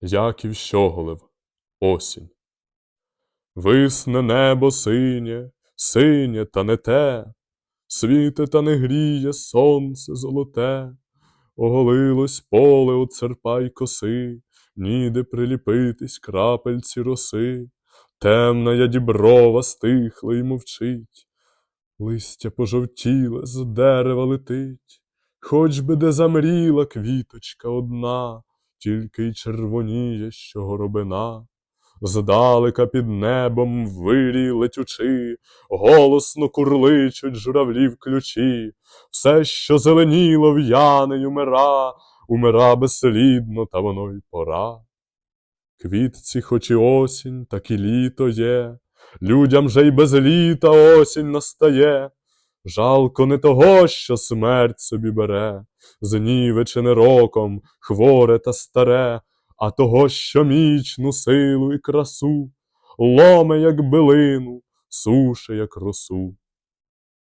Яків Щоголев, осінь. Висне небо синє, синє та не те, світе та не гріє сонце золоте, оголилось поле от серпа й коси, ніде приліпитись крапельці роси, темна я діброва стихла й мовчить, листя пожовтіле з дерева летить, хоч би де замріла квіточка одна, тільки й червоніє, що горобина. Здалека під небом вирій летючи, голосно курличуть журавлі в ключі, все, що зеленіло, в'яне й умира, умира безслідно, та воно й пора. Квітці, хоч і осінь, так і літо є, людям же й без літа осінь настає. Жалко не того, що смерть собі бере, знівечене роком, хворе та старе, а того, що мічну силу і красу ломе, як билину, суше, як росу.